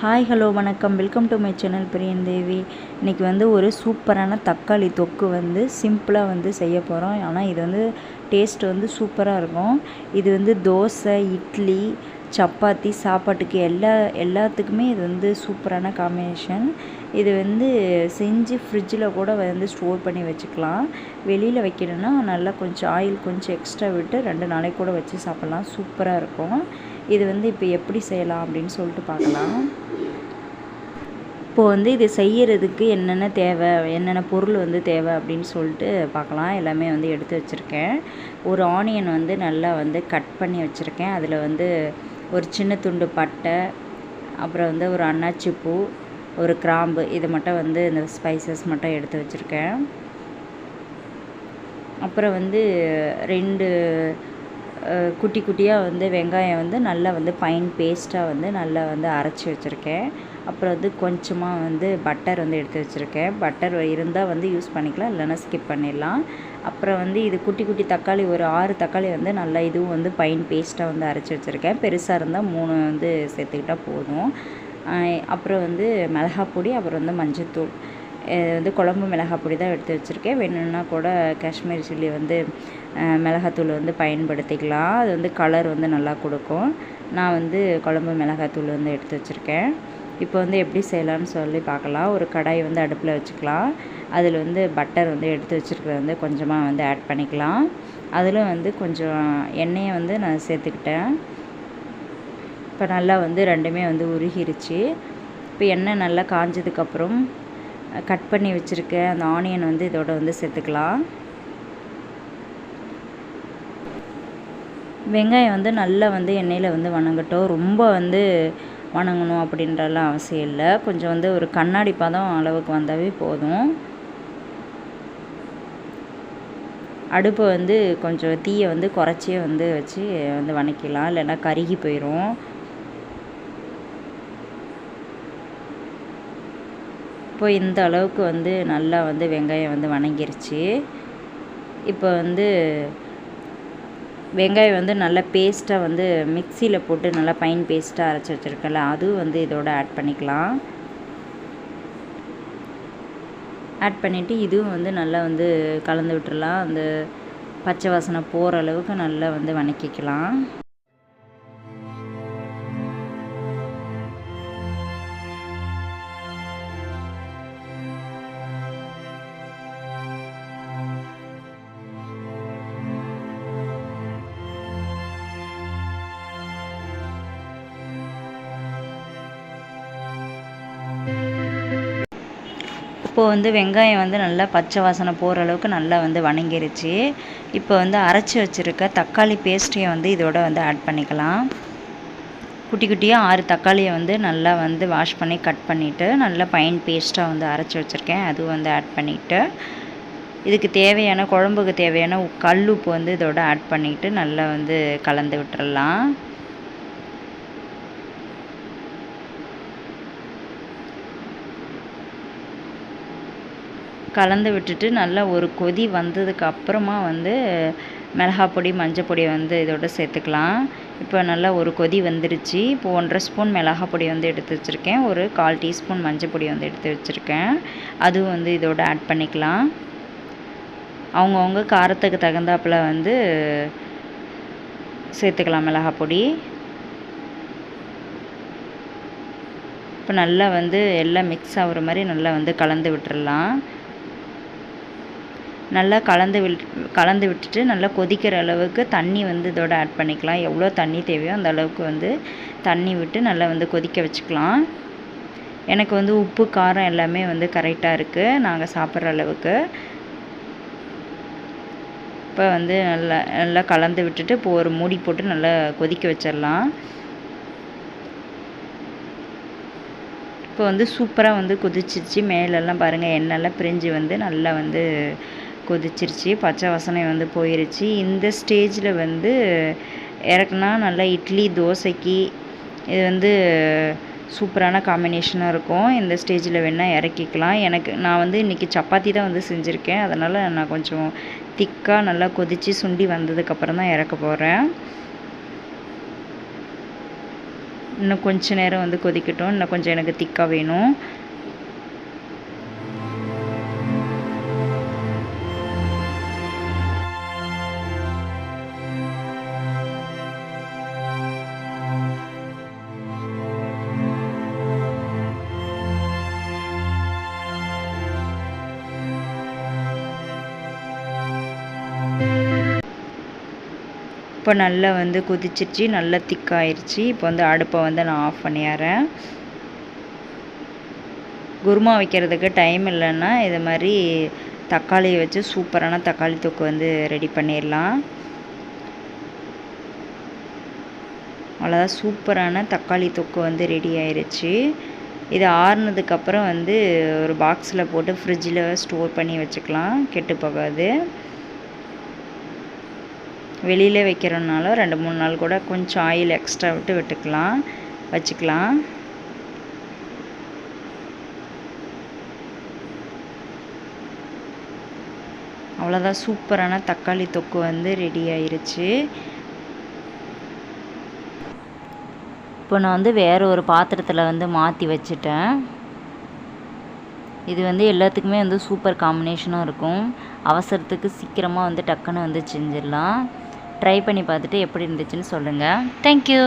Hi hello வணக்கம். Welcome to my channel Priyan Devi இன்றைக்கி வந்து ஒரு சூப்பரான தக்காளி தொக்கு வந்து சிம்பிளாக வந்து செய்ய போகிறோம் ஆனால் இது வந்து டேஸ்ட் வந்து சூப்பராக இருக்கும். இது வந்து தோசை இட்லி சப்பாத்தி சாப்பாட்டுக்கு எல்லா எல்லாத்துக்குமே இது வந்து சூப்பரான காம்பினேஷன் இது வந்து செஞ்சு ஃப்ரிட்ஜில் கூட வந்து ஸ்டோர் பண்ணி வச்சுக்கலாம். வெளியில் வைக்கணும்னா நல்லா கொஞ்சம் ஆயில் கொஞ்சம் எக்ஸ்ட்ரா விட்டு ரெண்டு நாளைக்கு கூட வச்சு சாப்பிட்லாம். சூப்பராக இருக்கும். இது வந்து இப்போ எப்படி செய்யலாம் அப்படின்னு சொல்லிட்டு பார்க்கலாம். இப்போது வந்து இது செய்யறதுக்கு என்னென்ன தேவை என்னென்ன பொருள் வந்து தேவை அப்படின்னு சொல்லிட்டு பார்க்கலாம். எல்லாமே வந்து எடுத்து வச்சுருக்கேன். ஒரு ஆனியன் வந்து நல்லா வந்து கட் பண்ணி வச்சுருக்கேன். அதில் வந்து ஒரு சின்ன துண்டு பட்டை அப்புறம் வந்து ஒரு அன்னாச்சி பூ ஒரு கிராம்பு இது மட்டும் வந்து இந்த ஸ்பைசஸ் மட்டும் எடுத்து வச்சுருக்கேன். அப்புறம் வந்து ரெண்டு குட்டி குட்டியாக வந்து வெங்காயம் வந்து நல்லா வந்து பைன் பேஸ்ட்டாக வந்து நல்லா வந்து அரைச்சி வச்சுருக்கேன். அப்புறம் வந்து கொஞ்சமாக வந்து பட்டர் வந்து எடுத்து வச்சுருக்கேன். பட்டர் இருந்தால் வந்து யூஸ் பண்ணிக்கலாம் இல்லைன்னா ஸ்கிப் பண்ணிடலாம். அப்புறம் வந்து இது குட்டி குட்டி தக்காளி ஒரு ஆறு தக்காளி வந்து நல்லா இதுவும் வந்து பைன் பேஸ்ட்டாக வந்து அரைச்சி வச்சுருக்கேன். பெருசாக இருந்தால் மூணு வந்து சேர்த்துக்கிட்டா போதும். அப்புறம் வந்து மிளகாப்பொடி அப்புறம் வந்து மஞ்சத்தூள். வந்து குழம்பு மிளகா பொடி தான் எடுத்து வச்சுருக்கேன். வேணும்னா கூட காஷ்மீர் சில்லி வந்து மிளகாத்தூள் வந்து பயன்படுத்திக்கலாம். அது வந்து கலர் வந்து நல்லா கொடுக்கும். நான் வந்து குழம்பு மிளகாத்தூள் வந்து எடுத்து வச்சுருக்கேன். இப்போ வந்து எப்படி செய்யலாம்னு சொல்லி பார்க்கலாம். ஒரு கடாய் வந்து அடுப்பில் வச்சுக்கலாம். அதில் வந்து பட்டர் வந்து எடுத்து வச்சுருக்கிறத வந்து கொஞ்சமாக வந்து ஆட் பண்ணிக்கலாம். அதில் வந்து கொஞ்சம் எண்ணெயை வந்து நான் சேர்த்துக்கிட்டேன். இப்போ நல்லா வந்து ரெண்டுமே வந்து உருகிருச்சு. இப்போ எண்ணெய் நல்லா காஞ்சதுக்கப்புறம் கட் பண்ணி வச்சுருக்க அந்த ஆனியன் வந்து இதோட வந்து சேர்த்துக்கலாம். வெங்காயம் வந்து நல்லா வந்து எண்ணெயில் வந்து வணங்கட்டும். ரொம்ப வந்து வணங்கணும் அப்படின்றலாம் அவசியம் இல்லை. கொஞ்சம் வந்து ஒரு கண்ணாடி பதம் அளவுக்கு வந்தாவே போதும். அடுப்பை வந்து கொஞ்சம் தீயை வந்து குறைச்சியே வந்து வச்சு வந்து வணக்கிடலாம். இல்லைன்னா கருகி போயிடும் இப்போ இந்த அளவுக்கு வந்து நல்லா வந்து வெங்காயம் வந்து வணங்கிருச்சு. இப்போ வந்து வெங்காயம் வந்து நல்லா பேஸ்ட்டாக வந்து மிக்சியில் போட்டு நல்லா பைன் பேஸ்ட்டாக அரைச்சி வச்சுருக்கல அதுவும் வந்து இதோட ஆட் பண்ணிக்கலாம். ஆட் பண்ணிவிட்டு இதுவும் வந்து நல்லா வந்து கலந்து விட்டுறலாம். அந்த பச்சை வாசனை போகிற அளவுக்கு நல்லா வந்து வணக்கிக்கலாம். இப்போது வந்து வெங்காயம் வந்து நல்லா பச்சை வாசனை போகிற அளவுக்கு நல்லா வந்து வணங்கிருச்சு. இப்போ வந்து அரைச்சி வச்சுருக்க தக்காளி பேஸ்ட்டையும் வந்து இதோட வந்து ஆட் பண்ணிக்கலாம். குட்டி குட்டியாக ஆறு தக்காளியை வந்து நல்லா வந்து வாஷ் பண்ணி கட் பண்ணிவிட்டு நல்லா பைன் பேஸ்ட்டாக வந்து அரைச்சி வச்சுருக்கேன். அதுவும் வந்து ஆட் பண்ணிவிட்டு இதுக்கு தேவையான குழம்புக்கு தேவையான கல் உப்பு வந்து இதோட ஆட் பண்ணிவிட்டு நல்லா வந்து கலந்து விட்டுறலாம். கலந்து விட்டுட்டு நல்லா ஒரு கொதி வந்ததுக்கு அப்புறமா வந்து மிளகா பொடி மஞ்சள் வந்து இதோட சேர்த்துக்கலாம். இப்போ நல்லா ஒரு கொதி வந்துருச்சு. இப்போ ஒன்றரை ஸ்பூன் மிளகா பொடி வந்து எடுத்து வச்சுருக்கேன். ஒரு கால் டீஸ்பூன் மஞ்சள் பொடி வந்து எடுத்து வச்சுருக்கேன். அதுவும் வந்து இதோட ஆட் பண்ணிக்கலாம். அவங்கவுங்க காரத்துக்கு தகுந்தாப்புல வந்து சேர்த்துக்கலாம் மிளகா பொடி. இப்போ நல்லா வந்து எல்லாம் மிக்ஸ் ஆகிற மாதிரி நல்லா வந்து கலந்து விட்டுறலாம். நல்லா கலந்து விட் கலந்து விட்டுட்டு நல்லா கொதிக்கிற அளவுக்கு தண்ணி வந்து இதோட ஆட் பண்ணிக்கலாம். எவ்வளோ தண்ணி தேவையோ அந்த அளவுக்கு வந்து தண்ணி விட்டு நல்லா வந்து கொதிக்க வச்சுக்கலாம். எனக்கு வந்து உப்பு காரம் எல்லாமே வந்து கரெக்டாக இருக்குது நாங்கள் சாப்பிட்ற அளவுக்கு. இப்போ வந்து நல்லா நல்லா கலந்து விட்டுட்டு இப்போ ஒரு மூடி போட்டு நல்லா கொதிக்க வச்சிடலாம். இப்போ வந்து சூப்பராக வந்து கொதிச்சிச்சு மேலெல்லாம் பாருங்கள் எண்ணெய்லாம் பிரிஞ்சு வந்து நல்லா வந்து கொதிச்சிருச்சு பச்சை வாசனை வந்து போயிருச்சு. இந்த ஸ்டேஜில் வந்து இறக்குனா நல்லா இட்லி தோசைக்கு இது வந்து சூப்பரான காம்பினேஷனாக இருக்கும். இந்த ஸ்டேஜில் வேணால் இறக்கிக்கலாம். எனக்கு நான் வந்து இன்றைக்கி சப்பாத்தி தான் வந்து செஞ்சுருக்கேன். அதனால் நான் கொஞ்சம் திக்காக நல்லா கொதித்து சுண்டி வந்ததுக்கப்புறம் தான் இறக்க போகிறேன் இன்னும் கொஞ்ச நேரம் வந்து கொதிக்கட்டும். இன்னும் கொஞ்சம் எனக்கு திக்காக வேணும். இப்போ நல்லா வந்து கொதிச்சிருச்சு நல்லா திக்காயிருச்சு. இப்போ வந்து அடுப்பை வந்து நான் ஆஃப் பண்ணிடுறேன் குருமா வைக்கிறதுக்கு டைம் இல்லைன்னா இது மாதிரி தக்காளியை வச்சு சூப்பரான தக்காளி தொக்கு வந்து ரெடி பண்ணிடலாம். அவ்வளோதான் சூப்பரான தக்காளி தொக்கு வந்து ரெடி ஆயிடுச்சு இது ஆறுனதுக்கப்புறம் வந்து ஒரு பாக்ஸில் போட்டு ஃப்ரிட்ஜில் ஸ்டோர் பண்ணி வச்சுக்கலாம். கெட்டு போகாது. வெளியில் வைக்கிறனால ரெண்டு மூணு நாள் கூட கொஞ்சம் ஆயில் எக்ஸ்ட்ரா விட்டு விட்டுக்கலாம். வச்சுக்கலாம். அவ்வளோதான் சூப்பரான தக்காளி தொக்கு வந்து ரெடி ஆயிருச்சு. இப்போ நான் வந்து வேறு ஒரு பாத்திரத்தில் வந்து மாற்றி வச்சுட்டேன். இது வந்து எல்லாத்துக்குமே வந்து சூப்பர் காம்பினேஷனாக இருக்கும். அவசரத்துக்கு சீக்கிரமாக வந்து டக்குன்னு வந்து செஞ்சிடலாம். ட்ரை பண்ணி பார்த்துட்டு எப்படி இருந்துச்சுன்னு சொல்லுங்கள் தேங்க்யூ